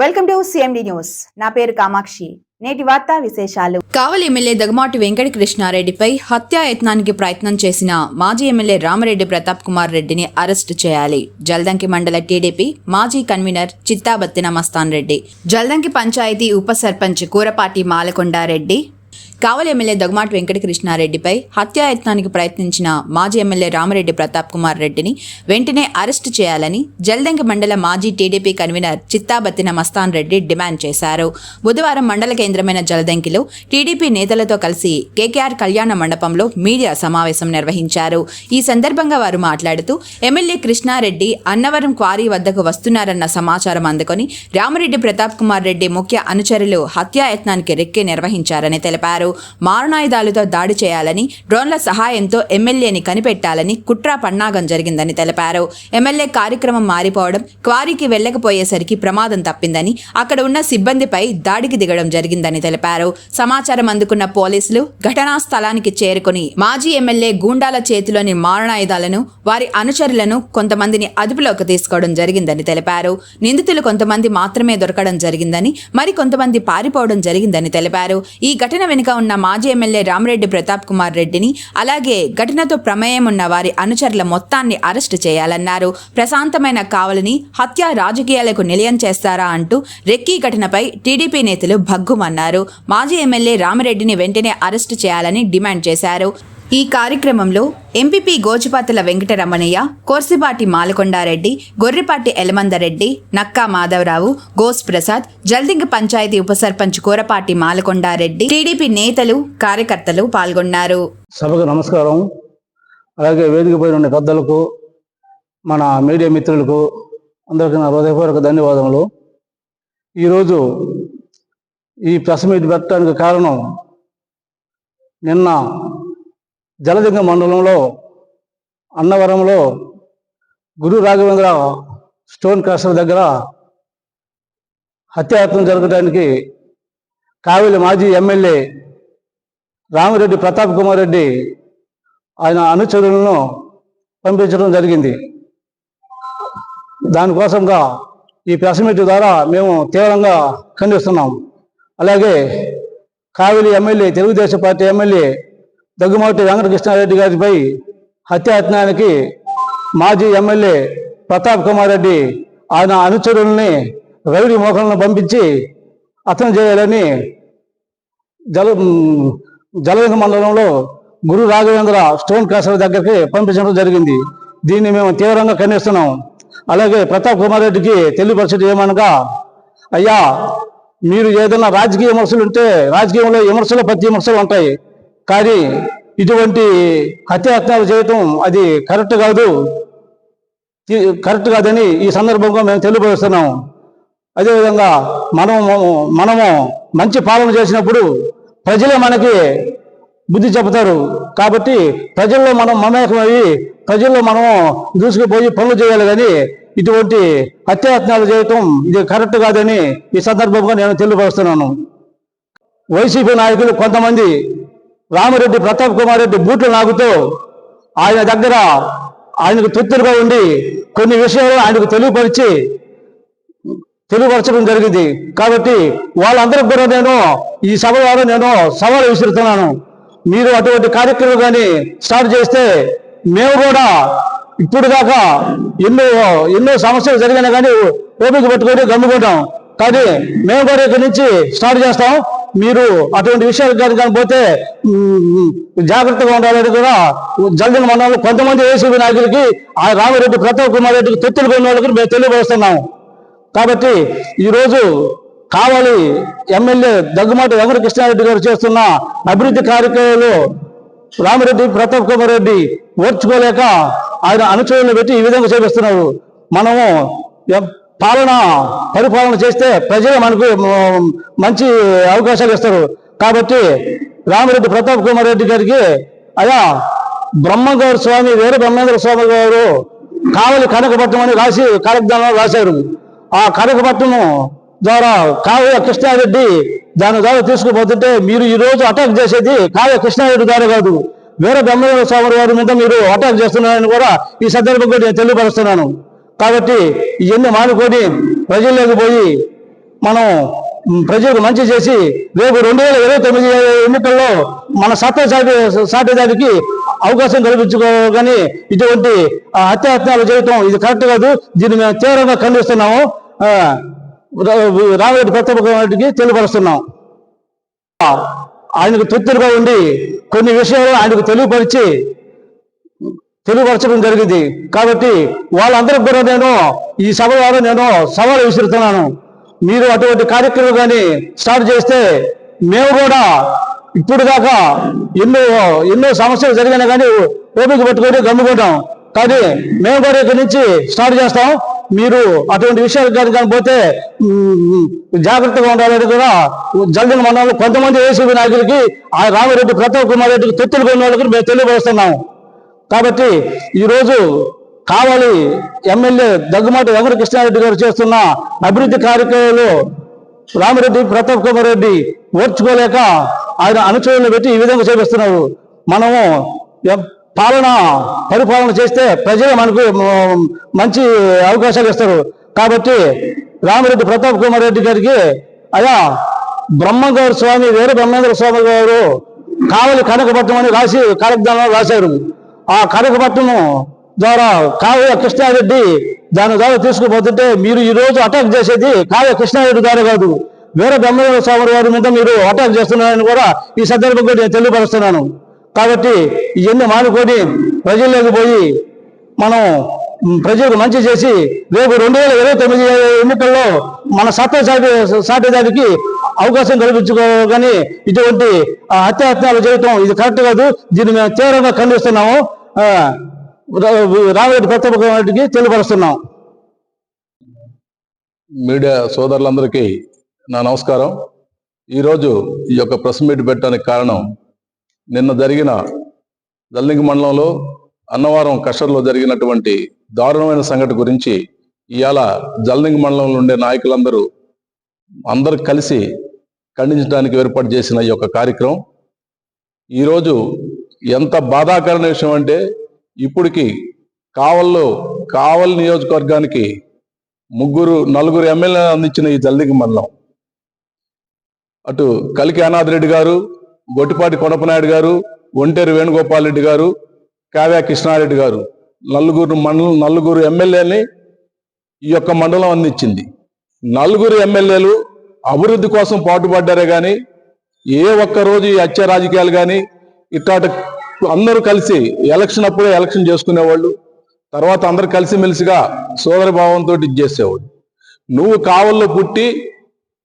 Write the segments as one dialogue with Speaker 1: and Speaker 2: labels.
Speaker 1: Welcome to CMD news. నా పేరు కామాక్షి. నేటి వార్తా విశేషాలు.
Speaker 2: కావలి ఎమ్మెల్యే దగమాటి వెంకట కృష్ణారెడ్డిపై హత్యాయత్నానికి ప్రయత్నం చేసిన మాజీ ఎమ్మెల్యే రామరెడ్డి ప్రతాప్ కుమార్ రెడ్డిని అరెస్టు చేయాలి. జల్దంకి మండల టీడీపీ మాజీ కన్వీనర్ చిత్తాబత్తి నమస్తాన్ రెడ్డి. జల్దంకి పంచాయతీ ఉప సర్పంచ్ కూరపాటి మాలకొండారెడ్డి కావలి ఎమ్మెల్యే దగ్గమాటి వెంకటకృష్ణారెడ్డిపై హత్యాయత్నానికి ప్రయత్నించిన మాజీ ఎమ్మెల్యే రామరెడ్డి ప్రతాప్ కుమార్ రెడ్డిని వెంటనే అరెస్టు చేయాలని జల్దంకి మండల మాజీ TDP convener Chittabathina Mastan Reddy demand చేశారు. బుధవారం మండల కేంద్రమైన జలదంకిలో టీడీపీ నేతలతో కలిసి కేకేఆర్ కళ్యాణ మండపంలో మీడియా సమావేశం నిర్వహించారు. ఈ సందర్భంగా వారు మాట్లాడుతూ ఎమ్మెల్యే కృష్ణారెడ్డి అన్నవరం క్వారీ వద్దకు వస్తున్నారన్న సమాచారం అందుకొని రామరెడ్డి ప్రతాప్ కుమార్ రెడ్డి ముఖ్య అనుచరులు హత్యాయత్నానికి రెక్కి నిర్వహించారని తెలిపారు. మారణాయుధాలతో దాడి చేయాలని డ్రోన్ల సహాయంతో ఎమ్మెల్యేని కనిపెట్టాలని కుట్రా పన్నాగం జరిగిందని తెలిపారు. ఎమ్మెల్యే కార్యక్రమం మారిపోవడం క్వారీకి వెళ్ళకపోయేసరికి ప్రమాదం తప్పిందని అక్కడ ఉన్న సిబ్బందిపై దాడికి దిగడం జరిగిందని తెలిపారు. సమాచారం అందుకున్న పోలీసులు ఘటనా స్థలానికి చేరుకుని మాజీ ఎమ్మెల్యే గూండాల చేతిలోని మారణాయుధాలను వారి అనుచరులను కొంతమందిని అదుపులోకి తీసుకోవడం జరిగిందని తెలిపారు. నిందితులు కొంతమంది మాత్రమే దొరకడం జరిగిందని మరి కొంతమంది పారిపోవడం జరిగిందని తెలిపారు. ఈ ఘటన వెనుక ఉన్న మాజీ ఎమ్మెల్యే రామరెడ్డి ప్రతాప్ కుమార్ రెడ్డిని అలాగే ఘటనతో ప్రమేయం ఉన్న వారి అనుచరుల మొత్తాన్ని అరెస్టు చేయాలన్నారు. ప్రశాంతమైన కావలిని హత్య రాజకీయాలకు నిలయం చేస్తారా అంటూ రెక్కీ ఘటనపై టీడీపీ నేతలు భగ్గుమన్నారు. మాజీ ఎమ్మెల్యే రామరెడ్డిని వెంటనే అరెస్టు చేయాలని డిమాండ్ చేశారు. ఈ కార్యక్రమంలో ఎంపీపీ గోచుపాతల వెంకటరమణయ్య కోర్సిపాటి మాలకొండారెడ్డి గొర్రెపాటి ఎలమందరెడ్డి నక్కా మాధవరావు గోస్ ప్రసాద్ జల్దింగ పంచాయతీ ఉప సర్పంచ్ కోరపాటి మాలకొండారెడ్డి టీడీపీ నేతలు కార్యకర్తలు పాల్గొన్నారు.
Speaker 3: సభకు నమస్కారం. అలాగే వేదిక ఉన్న పెద్దలకు మన మీడియా మిత్రులకు అందరికీ నా హృదయపూర్వక ధన్యవాదములు. ఈరోజు ఈ ప్రెస్ మీట్ పెట్టడానికి కారణం నిన్న జలదింగ మండలంలో అన్నవరంలో గురు రాఘవేంద్ర స్టోన్ క్రషర్ దగ్గర హత్యాయత్నం జరగడానికి కావిలి మాజీ ఎమ్మెల్యే రామిరెడ్డి ప్రతాప్ కుమార్ రెడ్డి ఆయన అనుచరులను పంపించడం జరిగింది. దానికోసంగా ఈ ప్రెస్ మీట్ ద్వారా మేము తీవ్రంగా ఖండిస్తున్నాం. అలాగే Kavali MLA Telugu Desam party MLA Daggumati Venkatakrishnareddy గారిపై హత్యాయత్నానికి మాజీ ఎమ్మెల్యే ప్రతాప్ కుమార్ రెడ్డి ఆయన అనుచరుల్ని రౌడీ మోకలను పంపించి అతను చేయాలని జల జలవింగ మండలంలో గురు రాఘవేంద్ర స్టోన్ క్రాసర్ దగ్గరికి పంపించడం జరిగింది. దీన్ని మేము తీవ్రంగా ఖండిస్తున్నాం. అలాగే ప్రతాప్ కుమార్ రెడ్డికి తెలియపరచడం ఏమనగా అయ్యా మీరు ఏదైనా రాజకీయ విమర్శలు ఉంటే రాజకీయంలో విమర్శలు ప్రతి విమర్శలు ఉంటాయి. కానీ ఇటువంటి హత్యాయత్నాలు చేయటం అది కరెక్ట్ కాదు. కరెక్ట్ కాదని ఈ సందర్భంగా మేము తెలియపరుస్తున్నాం. అదేవిధంగా మనము మనము మంచి పాలన చేసినప్పుడు ప్రజలే మనకి బుద్ధి చెబుతారు. కాబట్టి ప్రజల్లో మనం మమేకమయ్యి ప్రజల్లో మనము దూసుకుపోయి పనులు చేయాలి కానీ ఇటువంటి హత్యాయత్నాలు చేయటం ఇది కరెక్ట్ కాదని ఈ సందర్భంగా నేను తెలియపరుస్తున్నాను. వైసీపీ నాయకులు కొంతమంది రామరెడ్డి ప్రతాప్ కుమార్ రెడ్డి బూట్లు నాగుతూ ఆయన దగ్గర ఆయనకు తృప్తులుగా ఉండి కొన్ని విషయాలు ఆయనకు తెలియపరిచి తెలియపరచడం జరిగింది. కాబట్టి వాళ్ళందరికి కూడా నేను ఈ సభ ద్వారా నేను సవాలు విసురుతున్నాను. మీరు అటువంటి కార్యక్రమం కానీ స్టార్ట్ చేస్తే మేము కూడా ఇప్పుడు దాకా ఎన్నో ఎన్నో సమస్యలు జరిగినా కానీ ఓపిక పెట్టుకొని గమ్ముకుంటాం. కానీ మేము కూడా ఇక్కడి నుంచి స్టార్ట్ చేస్తాం. మీరు అటువంటి విషయాలు కానీ పోతే జాగ్రత్తగా ఉండాలని కూడా జల్దిన మనం కొంతమంది ఏసీబీ నాయకులకి ఆ రామిరెడ్డి ప్రతాప్ కుమార్ రెడ్డికి తొత్తులు పోయిన వాళ్ళకి మేము తెలియపరుస్తున్నాం. కాబట్టి ఈరోజు కావాలి ఎమ్మెల్యే దగ్గుమాటి వెంకట కృష్ణారెడ్డి గారు చేస్తున్న అభివృద్ధి కార్యక్రమాలు రామిరెడ్డి ప్రతాప్ కుమార్ రెడ్డి ఓర్చుకోలేక ఆయన అనుచరులను పెట్టి ఈ విధంగా చేపిస్తున్నారు. మనము పాలన పరిపాలన చేస్తే ప్రజలు మనకు మంచి అవకాశాలు ఇస్తారు. కాబట్టి రామిరెడ్డి ప్రతాప్ కుమార్ రెడ్డి గారికి అయా బ్రహ్మగారు స్వామి వేరే బ్రహ్మేంద్ర స్వామి గారు కావలి కనకపట్నం అని రాసి కనకదానం రాశారు. ఆ కనకపట్నం ద్వారా కావ్య కృష్ణారెడ్డి దాని ద్వారా తీసుకుపోతుంటే మీరు ఈ రోజు అటాక్ చేసేది కావ్య కృష్ణారెడ్డి ద్వారా కాదు. వేరే బ్రహ్మేంద్ర స్వామి గారి మీద మీరు అటాక్ చేస్తున్నారని కూడా ఈ సందర్భంగా నేను తెలియపరుస్తున్నాను. కాబట్టి ఇవన్నీ మానుకొని ప్రజల్లోకి పోయి మనం ప్రజలకు మంచి చేసి రేపు రెండు వేల ఇరవై తొమ్మిది ఎన్నికల్లో మన సత్తా సాటి సాటేదానికి అవకాశం కల్పించుకోగాని ఇటువంటి ఆ, చేయటం ఇది కరెక్ట్ కాదు. దీన్ని మేము తీవ్రంగా ఖండిస్తున్నాము. ఆ, రా- తెలియపరుస్తున్నాం. ఆయనకు తృప్తిగా ఉండి కొన్ని విషయాలు ఆయనకు తెలియపరిచి తెలియపరచడం జరిగింది. కాబట్టి వాళ్ళందరికి కూడా నేను ఈ సభ ద్వారా నేను సవాలు విసురుతున్నాను. మీరు అటువంటి కార్యక్రమం కానీ స్టార్ట్ చేస్తే మేము కూడా ఇప్పుడు దాకా ఎన్నో ఎన్నో సమస్యలు జరిగినా కానీ ఓపిక పట్టుకొని గమ్ముకుంటాం. కానీ మేము కూడా ఇక్కడి నుంచి స్టార్ట్ చేస్తాం. మీరు అటువంటి విషయాలు కానీ కానీ పోతే జాగ్రత్తగా ఉండాలని కూడా జల్దిన మండలంలో కొంతమంది ఏసీబీ నాయకులకి ఆ రామిరెడ్డి ప్రతాప్ కుమార్ రెడ్డికి తొత్తులు కొన్ని వాళ్ళకి మేము తెలియపరుస్తున్నాము కాబట్టి ఈరోజు కావాలి ఎమ్మెల్యే దగ్గుమాటి వెంకట కృష్ణారెడ్డి గారు చేస్తున్న అభివృద్ధి కార్యక్రమాలు రామిరెడ్డి ప్రతాప్ కుమార్ రెడ్డి ఓర్చుకోలేక ఆయన అనుచరులను పెట్టి ఈ విధంగా చేపిస్తున్నారు. మనము పాలన పరిపాలన చేస్తే ప్రజలు మనకు మంచి అవకాశాలు ఇస్తారు. కాబట్టి రామిరెడ్డి ప్రతాప్ కుమార్ రెడ్డి గారికి అయా బ్రహ్మగారు స్వామి వేరే బ్రహ్మేంద్ర స్వామి గారు కావలి కనకపట్నం అని రాసి కాలజ్ఞానంలో రాశారు. ఆ కనకపట్నం ద్వారా కావ్య కృష్ణారెడ్డి దాని ద్వారా తీసుకుపోతుంటే మీరు ఈ రోజు అటాక్ చేసేది కావ్య కృష్ణారెడ్డి ద్వారా కాదు. వీర బ్రహ్మదేవ స్వామి వారి మీద మీరు అటాక్ చేస్తున్నారని కూడా ఈ సందర్భంగా నేను తెలియపరుస్తున్నాను. కాబట్టి ఇవన్నీ మానుకొని ప్రజల్లోకి పోయి మనం ప్రజలకు మంచి చేసి రేపు రెండు వేల ఇరవై తొమ్మిది ఎన్నికల్లో మన సత్తా సాటి సాటేదానికి అవకాశం కల్పించుకోగానే ఇటువంటి ఆ, చేయటం ఇది కరెక్ట్ కాదు. దీన్ని మేము తీవ్రంగా ఖండిస్తున్నాము. రామిరెడ్డి ప్రతాప్ రెడ్డికి తెలియపరుస్తున్నాం.
Speaker 4: మీడియా సోదరులందరికీ నా నమస్కారం. ఈరోజు ఈ యొక్క ప్రెస్ మీట్ పెట్టడానికి కారణం నిన్న జరిగిన జల్లింగి మండలంలో అన్నవరం కషర్లో జరిగినటువంటి దారుణమైన సంఘటన గురించి ఇవాళ జల్లింగి మండలంలో ఉండే నాయకులందరూ అందరూ కలిసి ఖండించడానికి ఏర్పాటు చేసిన ఈ యొక్క కార్యక్రమం. ఈరోజు ఎంత బాధాకరమైన విషయం అంటే ఇప్పటికి కావల్లో కావల్ నియోజకవర్గానికి ముగ్గురు నలుగురు ఎమ్మెల్యే అందించిన ఈ జల్దికి మండలం అటు కలికి అనాథ్ రెడ్డి గారు గొట్టిపాటి కొండపనాయుడు గారు ఒంటేరు వేణుగోపాల్ రెడ్డి గారు కావ్య కృష్ణారెడ్డి గారు నలుగురు మండలం నలుగురు ఎమ్మెల్యేని ఈ యొక్క మండలం అందించింది. నలుగురు ఎమ్మెల్యేలు అభివృద్ధి కోసం పాటుపడ్డారే కానీ ఏ ఒక్క రోజు ఈ హత్య రాజకీయాలు కానీ ఇట్లాంటి అందరూ కలిసి ఎలక్షన్ అప్పుడే ఎలక్షన్ చేసుకునేవాళ్ళు. తర్వాత అందరు కలిసిమెలిసిగా సోదర భావంతో ఇది చేసేవాడు నువ్వు కావల్లో పుట్టి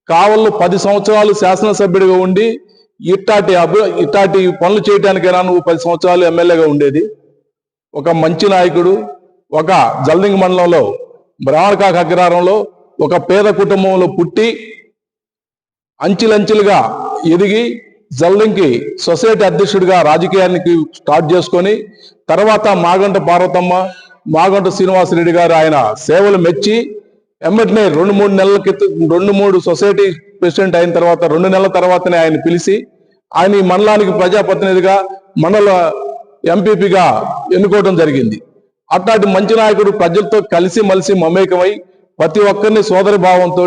Speaker 4: కావల్లో పది సంవత్సరాలు శాసనసభ్యుడిగా ఉండి ఇట్టాటి అభి ఇట్టాటి పనులు చేయడానికైనా నువ్వు పది సంవత్సరాలు ఎమ్మెల్యేగా ఉండేది. ఒక మంచి నాయకుడు ఒక జల్దింగ్ మండలంలో బ్రాహ్మణకాక అగ్రహారంలో ఒక పేద కుటుంబంలో పుట్టి అంచెలంచెలుగా ఎదిగి జల్లింకి సొసైటీ అధ్యక్షుడిగా రాజకీయానికి స్టార్ట్ చేసుకొని తర్వాత మాగంట పార్వతమ్మ మాగంట శ్రీనివాసరెడ్డి గారు ఆయన సేవలు మెచ్చి ఎమ్మటినే రెండు మూడు నెలల క్రితం రెండు మూడు సొసైటీ ప్రెసిడెంట్ అయిన తర్వాత రెండు నెలల తర్వాతనే ఆయన పిలిచి ఆయన ఈ మండలానికి ప్రజాప్రతినిధిగా మండల ఎంపీపీగా ఎన్నుకోవడం జరిగింది. అట్లాంటి మంచి నాయకుడు ప్రజలతో కలిసి మలిసి మమేకమై ప్రతి ఒక్కరిని సోదరి భావంతో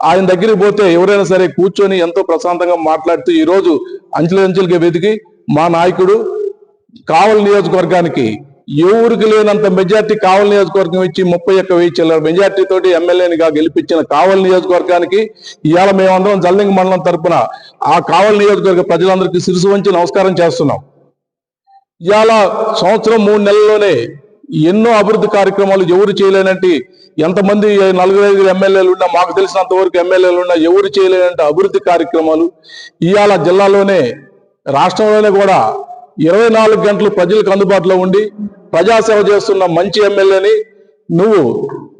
Speaker 4: ఆయన దగ్గరికి పోతే ఎవరైనా సరే కూర్చొని ఎంతో ప్రశాంతంగా మాట్లాడుతూ ఈ రోజు అంచెలంచెలుగా వెతికి మా నాయకుడు కావలి నియోజకవర్గానికి ఎవరికి లేనంత మెజార్టీ కావలి నియోజకవర్గం ఇచ్చి ముప్పై ఒక్క వెయ్యి చిల్లర మెజార్టీ తోటి ఎమ్మెల్యేనిగా గెలిపించిన కావలి నియోజకవర్గానికి ఇవాళ మేమందరం జల్లింగ మండలం తరపున ఆ కావలి నియోజకవర్గ ప్రజలందరికీ శిరసు వంచి నమస్కారం చేస్తున్నాం. ఇవాళ సంవత్సరం మూడు నెలల్లోనే ఎన్నో అభివృద్ధి కార్యక్రమాలు ఎవరు చేయలేనంటే ఎంతమంది నలుగురు ఐదుగురు ఎమ్మెల్యేలు ఉన్నా మాకు తెలిసినంత వరకు ఎమ్మెల్యేలు ఉన్నా ఎవరు చేయలేనంటే అభివృద్ధి కార్యక్రమాలు. ఇవాళ జిల్లాలోనే రాష్ట్రంలోనే కూడా ఇరవై నాలుగు గంటలు ప్రజలకు అందుబాటులో ఉండి ప్రజాసేవ చేస్తున్న మంచి ఎమ్మెల్యేని నువ్వు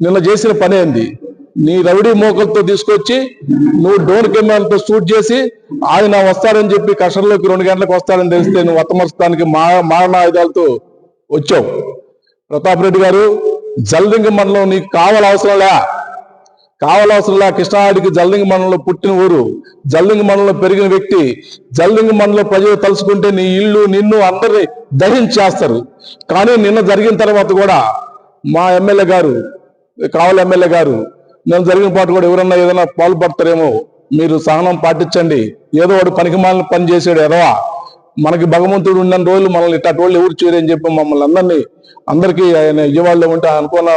Speaker 4: నిన్న చేసిన పని ఏంది? నీ రౌడీ మోకలతో తీసుకొచ్చి నువ్వు డోర్ కెమెరాలతో షూట్ చేసి ఆయన వస్తారని చెప్పి కష్టంలోకి రెండు గంటలకు వస్తారని తెలిస్తే నువ్వు అత్తమర్చడానికి మా మారణ ఆయుధాలతో వచ్చావు. ప్రతాప్ రెడ్డి గారు జల్లింగ మండలం నీకు కావాల అవసరంలా కావాల అవసరంలే కృష్ణాడికి జల్లింగ మండలంలో పుట్టిన ఊరు. జల్లింగ మండలంలో పెరిగిన వ్యక్తి జల్లింగ మండలం ప్రజలు తలుచుకుంటే నీ ఇల్లు నిన్ను అందరినీ దహించేస్తారు కానీ నిన్న జరిగిన తర్వాత కూడా మా ఎమ్మెల్యే గారు కావల ఎమ్మెల్యే గారు నేను జరిగిన పాటు కూడా ఎవరన్నా ఏదైనా పాల్పడతారేమో మీరు సహనం పాటించండి. ఏదో వాడు పనికి మాలిన పని చేసాడు ఎదవా? మనకి భగవంతుడు ఉన్న రోజులు మనల్ని ఇట్టాటి వాళ్ళు ఎవరు చేయరని చెప్పి మమ్మల్ని అందరినీ అందరికీ ఆయన విజయవాడలో ఉంటే అనుకున్న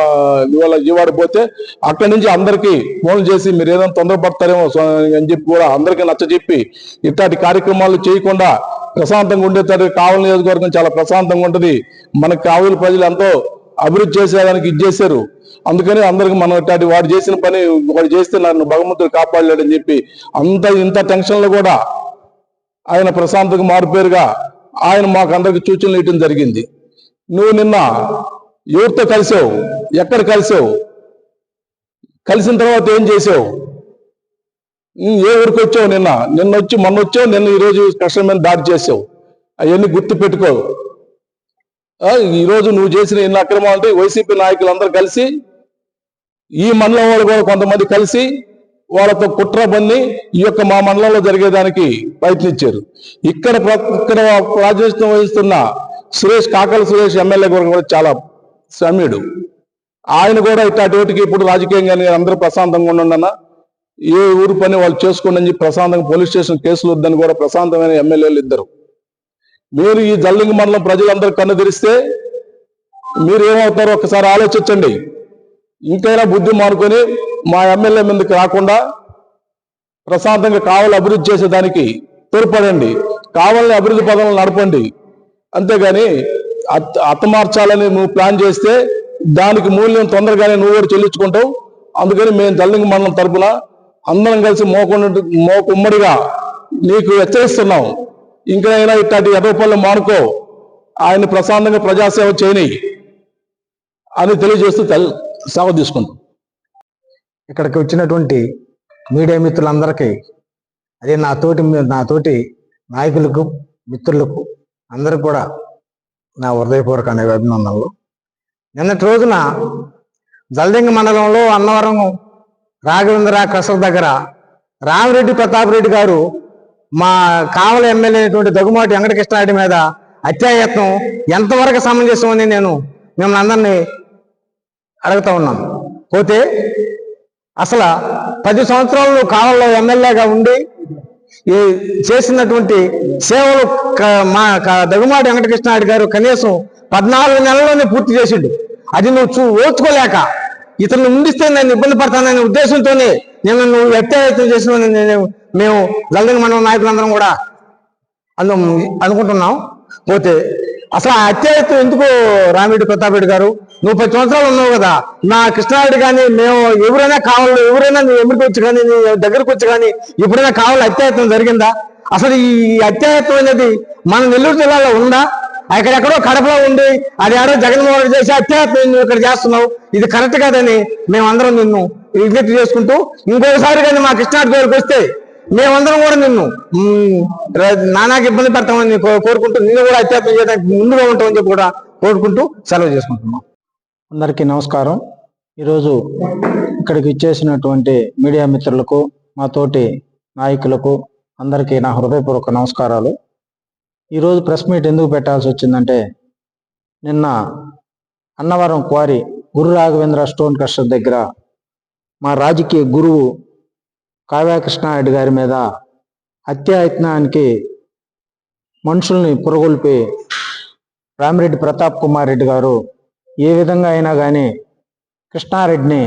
Speaker 4: ఇవాళ విజయవాడ పోతే అక్కడి నుంచి అందరికీ ఫోన్ చేసి మీరు ఏదైనా తొందరపడతారేమో సో అని చెప్పి కూడా అందరికీ నచ్చ చెప్పి ఇట్లాంటి కార్యక్రమాలు చేయకుండా ప్రశాంతంగా ఉండేటట్టు కావలి నియోజకవర్గం చాలా ప్రశాంతంగా ఉంటుంది. మనకి కావలి ప్రజలు ఎంతో అభివృద్ధి చేసేదానికి ఇది చేశారు. అందుకని అందరికి మనం ఇట్లాంటి వాడు చేసిన పని వాడు చేస్తే నన్ను భగవంతుడు కాపాడలేడని చెప్పి అంత ఇంత టెన్షన్లు కూడా ఆయన ప్రశాంతకు మారుపేరుగా ఆయన మాకు అందరికి సూచనలు ఇవ్వడం జరిగింది. నువ్వు నిన్న ఎవరితో కలిసావు? ఎక్కడ కలిసావు? కలిసిన తర్వాత ఏం చేసావు? ఏ ఊరికి వచ్చావు నిన్న? నిన్న వచ్చి మొన్న వచ్చావు నిన్న ఈరోజు కష్టమైన దాడి చేసావు. అవన్నీ గుర్తు పెట్టుకో. ఈరోజు నువ్వు చేసిన ఎన్ని అక్రమాలు అంటే వైసీపీ నాయకులు అందరూ కలిసి ఈ మండలం వాళ్ళు కూడా కొంతమంది కలిసి వాళ్ళతో కుట్ర పన్ని ఈ యొక్క మా మండలంలో జరిగేదానికి ప్రయత్నించారు. ఇక్కడ ఇక్కడ ప్రాతినిధ్యం వహిస్తున్న సురేష్ కాకల సురేష్ ఎమ్మెల్యే గారు కూడా చాలా సమీయుడు. ఆయన కూడా ఇట్లాంటి ఇప్పుడు రాజకీయంగా అందరూ ప్రశాంతంగా ఉండన్న ఏ ఊరు పని వాళ్ళు చేసుకోండి అని చెప్పి ప్రశాంతంగా పోలీస్ స్టేషన్ కేసులు వద్దని కూడా ప్రశాంతమైన ఎమ్మెల్యేలు ఇద్దరు. మీరు ఈ జల్లింగ్ మండలం ప్రజలందరూ కన్ను తెరిస్తే మీరు ఏమవుతారో ఒకసారి ఆలోచించండి. ఇంకైనా బుద్ధి మానుకొని మా ఎమ్మెల్యే మీదకి రాకుండా ప్రశాంతంగా కావాలి అభివృద్ధి చేసేదానికి తోడ్పడండి. కావాలని అభివృద్ధి పదంలో నడపండి. అంతేగాని అత్ అత్తమార్చాలని నువ్వు ప్లాన్ చేస్తే దానికి మూల్యం తొందరగానే నువ్వు కూడా చెల్లించుకుంటావు. అందుకని మేము జల్లింగి మండలం తరపున అందరం కలిసి మోకుండా మోకు ఉమ్మడిగా నీకు హెచ్చరిస్తున్నాం. ఇంకైనా ఇట్లాంటి ఎదవపల్లి మానుకో. ఆయన ప్రశాంతంగా ప్రజాసేవ చేయని అని తెలియజేస్తూ తల్లి సేవ తీసుకుంటాం
Speaker 5: ఇక్కడికి వచ్చినటువంటి మీడియా మిత్రులందరికీ అదే నా తోటి నా తోటి నాయకులకు మిత్రులకు అందరికి కూడా నా హృదయపూర్వక అనే అభినందనలు. నిన్నటి రోజున జల్దింగ మండలంలో అన్నవరం రాఘవేంద్ర కసర దగ్గర రామిరెడ్డి ప్రతాప్ రెడ్డి గారు మా కావలి ఎమ్మెల్యే అయినటువంటి దగ్గుమాటి వెంకటకృష్ణారెడ్డి మీద హత్యాయత్నం ఎంతవరకు సమంజసం అని నేను మిమ్మల్ని అందరినీ అడుగుతా ఉన్నాం పోతే అసలు పది సంవత్సరాలు కాలంలో ఎమ్మెల్యేగా ఉండి ఈ చేసినటువంటి సేవలు మా క- దగ్గుమాటి వెంకటకృష్ణారెడ్డి గారు కనీసం పద్నాలుగు నెలల్లోనే పూర్తి చేసిండు. అది నువ్వు చూ ఓచుకోలేక ఇతరులు ముండిస్తే నేను ఇబ్బంది పడతాననే ఉద్దేశంతోనే నేను నువ్వు ఎత్తే చేసిన నేను మేము జల్దంగ మండలం నాయకులందరం కూడా అందు అనుకుంటున్నాం. పోతే అసలు ఆ అత్యాయత్వం ఎందుకు రామిరెడ్డి ప్రతాపరెడ్డి గారు? నువ్వు పది సంవత్సరాలు ఉన్నావు కదా. నా కృష్ణారెడ్డి కానీ మేము ఎవరైనా కావాలి ఎవరైనా నీ ఎమ్మడికి వచ్చి కానీ నీ దగ్గరకు వచ్చి కానీ ఎప్పుడైనా కావాలి అత్యాయత్వం జరిగిందా? అసలు ఈ అత్యాయత్వం అనేది మన నెల్లూరు జిల్లాలో ఉందా? అక్కడెక్కడో కడపలో ఉండి అది ఎవరో జగన్మోహన్ రెడ్డి చేసి అత్యాయత్వం నువ్వు ఇక్కడ చేస్తున్నావు? ఇది కరెక్ట్ కాదని మేమందరం నిన్ను విజ్ఞప్తి చేసుకుంటూ ఇంకోసారి కానీ మా కృష్ణారెడ్డి గారికి వస్తే మేమందరం కూడా నిన్ను నానాకి ఇబ్బంది పెడతామని కోరుకుంటూ నిన్ను కూడా అత్యాత్మ చేయడానికి ముందుగా ఉంటామని చెప్పి కూడా కోరుకుంటూ సెలవు చేసుకుంటున్నాం. అందరికీ నమస్కారం. ఈరోజు ఇక్కడికి ఇచ్చేసినటువంటి మీడియా మిత్రులకు మా తోటి నాయకులకు అందరికీ నా హృదయపూర్వక నమస్కారాలు. ఈరోజు ప్రెస్ మీట్ ఎందుకు పెట్టాల్సి వచ్చిందంటే నిన్న Annavaram quarry Guru Raghavendra stone crusher దగ్గర మా రాజకీయ గురువు కావ్యకృష్ణారెడ్డి గారి మీద హత్యాయత్నానికి మనుషుల్ని పురగొల్పి రామిరెడ్డి ప్రతాప్ కుమార్ రెడ్డి గారు ఏ విధంగా అయినా కానీ కృష్ణారెడ్డిని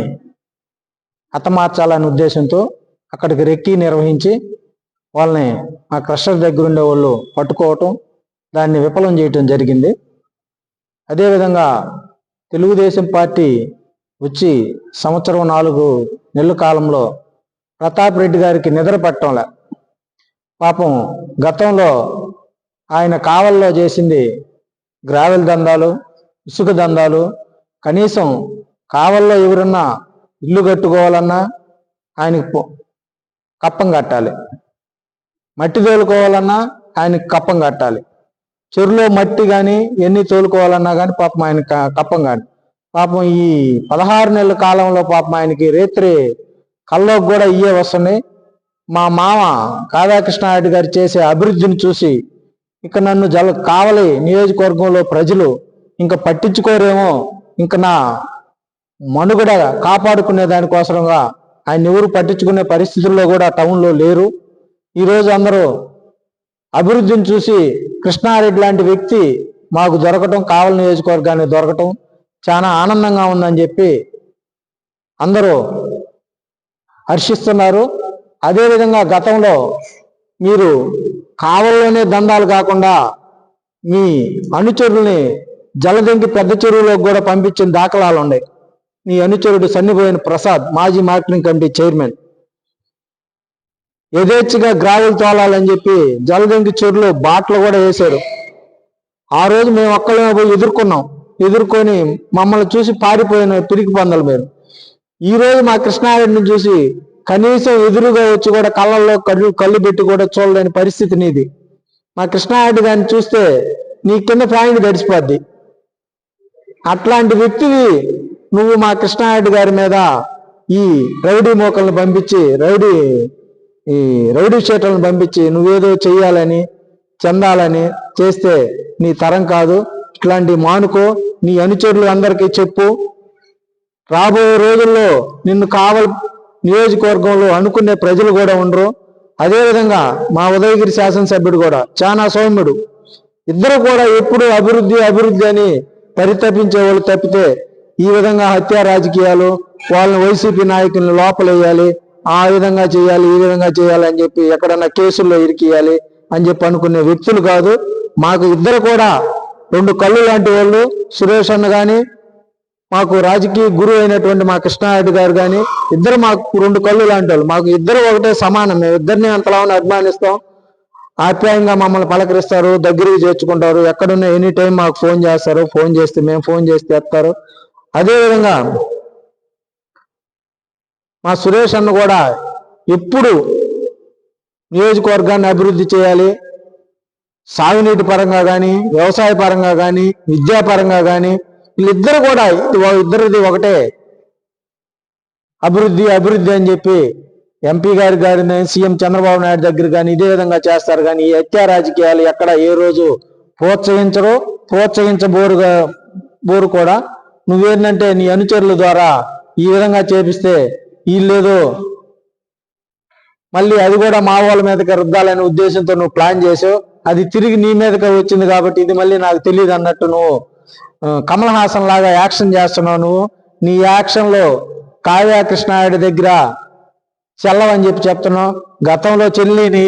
Speaker 5: హతమార్చాలనే ఉద్దేశంతో అక్కడికి రెక్కి నిర్వహించి వాళ్ళని మా క్రషర్ దగ్గరుండే వాళ్ళు పట్టుకోవటం దాన్ని విఫలం చేయటం జరిగింది. అదేవిధంగా తెలుగుదేశం పార్టీ వచ్చి సంవత్సరం నాలుగు నెలల కాలంలో ప్రతాప్ రెడ్డి గారికి నిద్ర పట్టంలే. పాపం గతంలో ఆయన కావల్లో చేసింది గ్రావెల్ దందాలు ఇసుక దందాలు. కనీసం కావల్లో ఎవరన్నా ఇల్లు కట్టుకోవాలన్నా ఆయనకి కప్పం కట్టాలి. మట్టి తోలుకోవాలన్నా ఆయనకి కప్పం కట్టాలి. చెరులో మట్టి కానీ ఎన్ని తోలుకోవాలన్నా కానీ పాపం ఆయన కప్పం కాదు. పాపం ఈ పదహారు నెలల కాలంలో పాపం ఆయనకి రేత్రి కల్లోకి కూడా ఇయ్యే వస్తున్నాయి మా మామ కావ్యకృష్ణారెడ్డి గారు చేసే అభివృద్ధిని చూసి ఇక నన్ను జల కావలి నియోజకవర్గంలో ప్రజలు ఇంకా పట్టించుకోరేమో ఇంకా నా మనుగడ కాపాడుకునే దానికోసంగా ఆయన ఎవరు పట్టించుకునే పరిస్థితుల్లో కూడా టౌన్లో లేరు. ఈరోజు అందరూ అభివృద్ధిని చూసి కృష్ణారెడ్డి లాంటి వ్యక్తి మాకు దొరకటం కావలి నియోజకవర్గానికి దొరకటం చాలా ఆనందంగా ఉందని చెప్పి అందరూ హర్షిస్తున్నారు. అదేవిధంగా గతంలో మీరు కావల్లోనే దందాలు కాకుండా మీ అనుచరుల్ని జలదంకి పెద్ద చెరువులోకి కూడా పంపించిన దాఖలాలు ఉన్నాయి. మీ అనుచరుడు సన్నిపోయిన ప్రసాద్ మాజీ మార్కెటింగ్ కమిటీ చైర్మన్. యథేచ్ఛగా గ్రావెల్ తోలాలని చెప్పి జలదంకి చెరువులో బాట్లు కూడా వేశారు. ఆ రోజు మేము ఒక్కళ్ళమే పోయి ఎదుర్కొన్నాం. ఎదుర్కొని మమ్మల్ని చూసి పారిపోయిన పిరికి పందలు మీరు. ఈ రోజు మా కృష్ణారెడ్డిని చూసి కనీసం ఎదురుగా వచ్చి కూడా కళ్ళల్లో కళ్ళు కళ్ళు పెట్టి కూడా చూడలేని పరిస్థితి నీది. మా కృష్ణారెడ్డి గారిని చూస్తే నీ కింద పాయింట్ గడిచిపోద్ది అట్లాంటి వ్యక్తివి నువ్వు మా కృష్ణారెడ్డి గారి మీద ఈ రౌడీ మోకలను పంపించి రౌడీ ఈ రౌడీ షీటర్లను పంపించి నువ్వేదో చెయ్యాలని చెందాలని చేస్తే నీ తరం కాదు. ఇట్లాంటి మానుకో నీ అనుచరులు అందరికీ చెప్పు. రాబోయే రోజుల్లో నిన్ను కావల్ నియోజకవర్గంలో అనుకునే ప్రజలు కూడా ఉండరు. అదేవిధంగా మా ఉదయగిరి శాసనసభ్యుడు కూడా చాలా సౌమ్యుడు. ఇద్దరు కూడా ఎప్పుడు అభివృద్ధి అభివృద్ధి అని పరితపించే వాళ్ళు తప్పితే ఈ విధంగా హత్యా రాజకీయాలు వాళ్ళని వైసీపీ నాయకుల్ని లోపలేయాలి ఆ విధంగా చేయాలి ఈ విధంగా చేయాలి అని చెప్పి ఎక్కడన్నా కేసుల్లో ఇరికియాలి అని చెప్పి అనుకునే వ్యక్తులు కాదు. మాకు ఇద్దరు కూడా రెండు కళ్ళు లాంటి వాళ్ళు సురేష్ అన్న కానీ మాకు రాజకీయ గురువు అయినటువంటి మా కృష్ణారెడ్డి గారు కానీ ఇద్దరు మాకు రెండు కళ్ళు లాంటి వాళ్ళు. మాకు ఇద్దరు ఒకటే సమానం. మేము ఇద్దరిని అంతలా అభిమానిస్తాం. ఆప్యాయంగా మమ్మల్ని పలకరిస్తారు దగ్గరికి చేర్చుకుంటారు. ఎక్కడున్నా ఎనీ టైం మాకు ఫోన్ చేస్తారు. ఫోన్ చేస్తే మేము ఫోన్ చేస్తే ఎత్తారు. అదేవిధంగా మా సురేష్ అన్న కూడా ఎప్పుడు నియోజకవర్గాన్ని అభివృద్ధి చేయాలి. సాగునీటి పరంగా కానీ వ్యవసాయ పరంగా కానీ విద్యాపరంగా కానీ వీళ్ళిద్దరు కూడా ఇది ఇద్దరిది ఒకటే. అభివృద్ధి అభివృద్ధి అని చెప్పి ఎంపీ గారి గారిని సీఎం చంద్రబాబు నాయుడు దగ్గర కానీ ఇదే విధంగా చేస్తారు కానీ ఈ హత్యా రాజకీయాలు ఎక్కడ ఏ రోజు ప్రోత్సహించరు ప్రోత్సహించబోరుగా బోరు కూడా. నువ్వేంటంటే నీ అనుచరుల ద్వారా ఈ విధంగా చేపిస్తే వీళ్ళేదో మళ్ళీ అది కూడా మా వాళ్ళ మీదకి రుద్దాలనే ఉద్దేశంతో నువ్వు ప్లాన్ చేసావు. అది తిరిగి నీ మీదకి వచ్చింది కాబట్టి ఇది మళ్ళీ నాకు తెలియదు అన్నట్టు నువ్వు కమల్ హాసన్ లాగా యాక్షన్ చేస్తున్నావు నువ్వు. నీ యాక్షన్లో కావ్య దగ్గర చెల్లవని చెప్పి చెప్తున్నావు. గతంలో చెల్లిని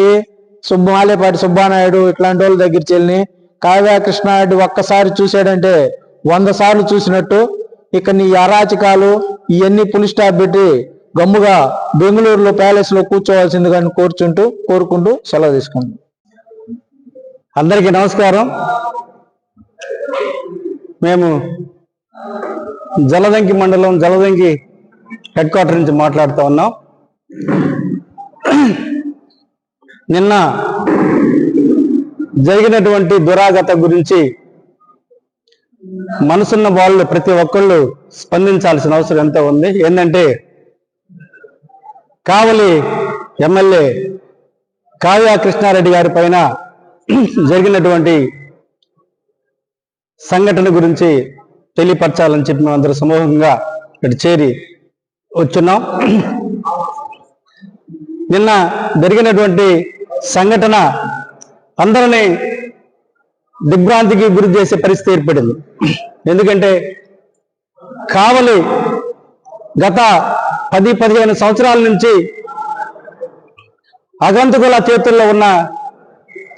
Speaker 5: సుబ్బాలేపాటి సుబ్బానాయుడు ఇట్లాంటి వాళ్ళ దగ్గర చెల్లిని కావ్య కృష్ణాయుడు ఒక్కసారి చూశాడంటే వంద సార్లు చూసినట్టు. ఇక నీ అరాచకాలు ఇవన్నీ పులి స్టాప్ పెట్టి గమ్ముగా బెంగళూరులో ప్యాలెస్లో కూర్చోవాల్సిందిగా కోరుచుంటూ కోరుకుంటూ సెలవు తీసుకుంటాం
Speaker 3: అందరికీ నమస్కారం. మేము జలదంకి మండలం జలదంకి హెడ్ క్వార్టర్ నుంచి మాట్లాడుతూ ఉన్నాం. నిన్న జరిగినటువంటి దురాగత గురించి మనసున్న వాళ్ళు ప్రతి ఒక్కళ్ళు స్పందించాల్సిన అవసరం ఎంతో ఉంది. ఏంటంటే కావలి ఎమ్మెల్యే కావ్య కృష్ణారెడ్డి గారి పైన జరిగినటువంటి సంఘటన గురించి తెలియపరచాలని చెప్పి మేము అందరూ సమూహంగా ఇక్కడ చేరి వచ్చున్నాం. నిన్న జరిగినటువంటి సంఘటన అందరినీ దిగ్భ్రాంతికి గురి చేసే పరిస్థితి ఏర్పడింది. ఎందుకంటే కావలి గత పది పదిహేను సంవత్సరాల నుంచి అగంతకుల చేతుల్లో ఉన్న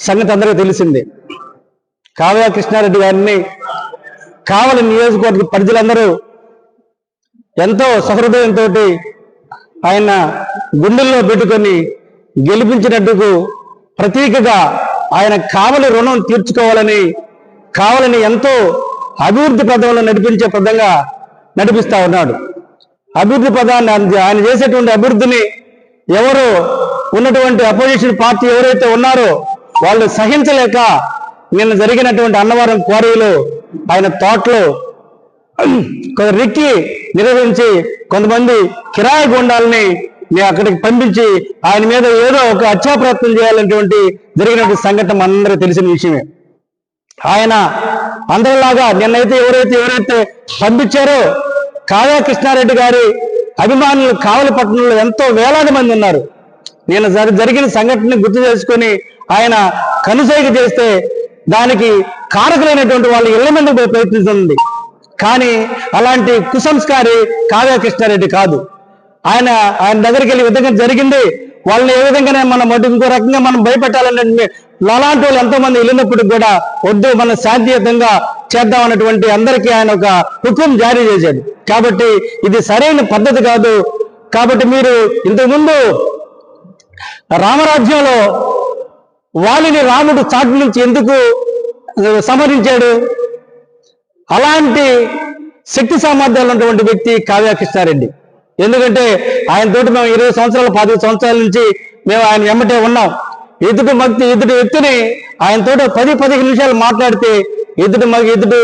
Speaker 3: సంగతి అందరికీ తెలిసింది. కావ్య కృష్ణారెడ్డి గారిని కావలి నియోజకవర్గ ప్రజలందరూ ఎంతో సహృదయంతో ఆయన గుండెల్లో పెట్టుకొని గెలిపించినట్టుకు ప్రతీకగా ఆయన కావలి రుణం తీర్చుకోవాలని కావలిని ఎంతో అభివృద్ధి పదంలో నడిపించే పదంగా నడిపిస్తా ఉన్నాడు. అభివృద్ధి పదాన్ని ఆయన- ఆయన చేసేటువంటి అభివృద్ధిని ఎవరు ఉన్నటువంటి అపోజిషన్ పార్టీ ఎవరైతే ఉన్నారో వాళ్ళు సహించలేక నిన్న జరిగినటువంటి అన్నవరం క్వారీలో ఆయన తోటలో కొంత రిక్కి నిర్వహించి కొంతమంది కిరాయి గుండాలని నేను అక్కడికి పంపించి ఆయన మీద ఏదో ఒక హత్యా ప్రయత్నం చేయాలనేటువంటి జరిగినటువంటి సంఘటన మనందరికీ తెలిసిన విషయమే. ఆయన అందరిలాగా నిన్నైతే ఎవరైతే ఎవరైతే పంపించారో కావ్య కృష్ణారెడ్డి గారి అభిమానులు కావలి పట్టణంలో ఎంతో వేలాది మంది ఉన్నారు. నేను జరిగిన సంఘటనని గుర్తు చేసుకొని ఆయన కనుసైగ చేస్తే దానికి కారకులైనటువంటి వాళ్ళు ఇళ్ళ మీద ప్రయత్నిస్తుంది కానీ అలాంటి కుసంస్కారి కావ్య కృష్ణారెడ్డి కాదు. ఆయన ఆయన దగ్గరికి వెళ్ళి విధంగా జరిగింది. వాళ్ళని ఏ విధంగానే మనం మొదటి ఇంకో రకంగా మనం భయపెట్టాలంటే అలాంటి వాళ్ళు ఎంతో మంది వెళ్ళినప్పుడు కూడా వద్దు మనం శాంతియుతంగా చేద్దాం అన్నటువంటి అందరికీ ఆయన ఒక హుకుం జారీ చేశాడు. కాబట్టి ఇది సరైన పద్ధతి కాదు. కాబట్టి మీరు ఇంతకుముందు రామరాజ్యంలో వాలిని రాముడు చాటు నుంచి ఎందుకు సమరించాడు అలాంటి శక్తి సామర్థ్యాలు ఉన్నటువంటి వ్యక్తి కావ్యకృష్ణారెడ్డి. ఎందుకంటే ఆయన తోటి మేము ఇరవై సంవత్సరాలు పది సంవత్సరాల నుంచి మేము ఆయన ఎమ్మటే ఉన్నాం. ఎదుటి మగ్తి ఎదుటి వ్యక్తిని ఆయన తోటి పది పదిహేను నిమిషాలు మాట్లాడితే ఎదుటి మగ ఎదుటి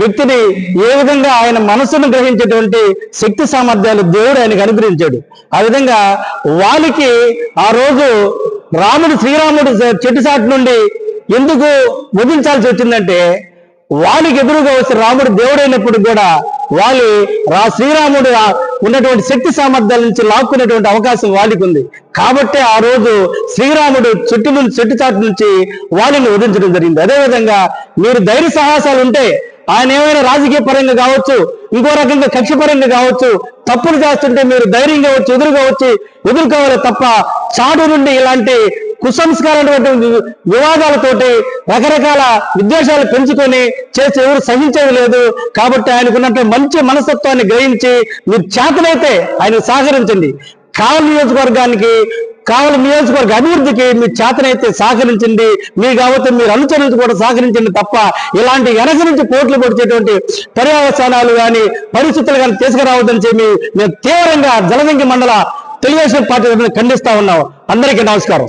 Speaker 3: వ్యక్తిని ఏ విధంగా ఆయన మనసును గ్రహించేటువంటి శక్తి సామర్థ్యాలు దేవుడు ఆయనకు అనుగ్రహించాడు. ఆ విధంగా వాలికి ఆ రోజు రాముడు శ్రీరాముడు చెట్టు సాటు నుండి ఎందుకు వదిలించాల్సి వచ్చిందంటే వాళ్ళకి ఎదురుగా వస్తే రాముడు దేవుడైనప్పుడు కూడా వాలి రా శ్రీరాముడు ఉన్నటువంటి శక్తి సామర్థ్యాల నుంచి లాక్కునేటువంటి అవకాశం వాళ్ళకి ఉంది కాబట్టి ఆ రోజు శ్రీరాముడు చెట్టు నుంచి చెట్టు చాటు నుంచి వాళ్ళని వదిలించడం జరిగింది. అదేవిధంగా మీరు ధైర్య సాహసాలు ఉంటే ఆయన ఏమైనా రాజకీయ పరంగా కావచ్చు ఇంకో రకంగా కక్షపరంగా కావచ్చు తప్పులు చేస్తుంటే మీరు ధైర్యంగా వచ్చి ఎదురుగా వచ్చి ఎదుర్కోవాలి తప్ప చాటు నుండి ఇలాంటి కుసంస్కారమైనటువంటి వివాదాలతోటి రకరకాల విద్వేషాలు పెంచుకొని చేసి ఎవరు సహించేది లేదు. కాబట్టి ఆయనకున్నట్టు మంచి మనస్తత్వాన్ని గ్రహించి మీరు చేతనైతే ఆయన సహకరించండి. కావలి నియోజకవర్గానికి కావలి నియోజకవర్గ అభివృద్ధికి మీ చేతనైతే సహకరించండి మీ కాబట్టి మీరు అనుసరించి కూడా సహకరించండి తప్ప ఇలాంటి వెనక నుంచి కోట్లు పొడిచేటువంటి పర్యవసానాలు కానీ పరిస్థితులు కానీ తీసుకురావద్దని చెప్పి మేము తీవ్రంగా జలదంగి మండల తెలుగుదేశం పార్టీ ఖండిస్తా ఉన్నాం. అందరికీ నమస్కారం.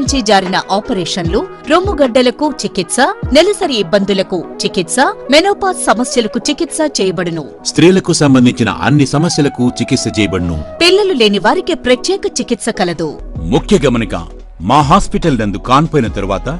Speaker 6: జారిన ఆపరేషన్లు రొమ్ముగడ్డలకు చికిత్స నెలసరి ఇబ్బందులకు చికిత్స మెనోపాజ్ సమస్యలకు చికిత్స చేయబడును.
Speaker 7: స్త్రీలకు సంబంధించిన అన్ని సమస్యలకు చికిత్స చేయబడును.
Speaker 6: పిల్లలు లేని వారికి ప్రత్యేక చికిత్స కలదు.
Speaker 7: ముఖ్య గమనిక మా హాస్పిటల్ నందు కాన్పోయిన తరువాత